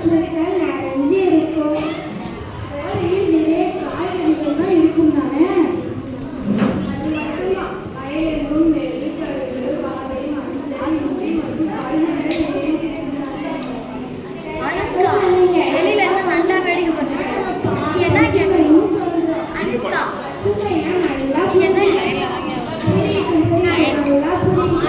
கஸ்தூரிகள் நிறைஞ்சு இருக்கும் வேலையில் நிறைய காய்கறிகள் தான் இருக்கும் தானே அது மட்டும்தான் வயலெங்கும் நெல் கருது வாழை மஞ்சள் முட்டை மற்றும் காய்கறிகள் நிறைய என்ன நல்லா புரியுது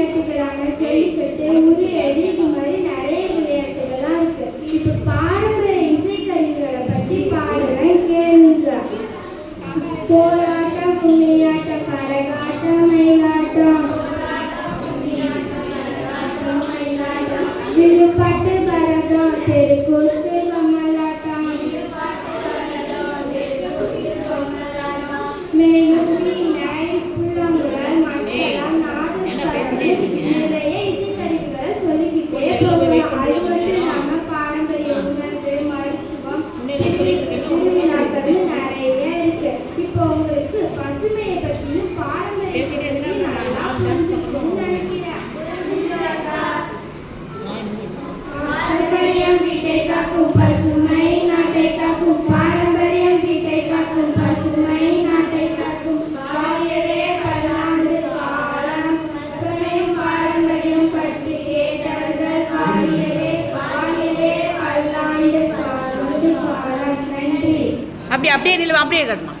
விளையாட்டுகளான ஜல்லிக்கட்டு உரியடி இது மாதிரி நிறைய விளையாட்டுகள்லாம் இருக்கு. இப்போ பாரம்பரிய இசைக்கருவிகளை பற்றி பாடுறேன் கேளுங்க. போராட்டம் கும்மியாட்டம் கரகாட்டம் மயிலாட்டம். விழுப்பாட்டு பரதம் தெருக்கூத்து அப்படியே அப்படியே நில்லுமா அப்படியே கட்டணும்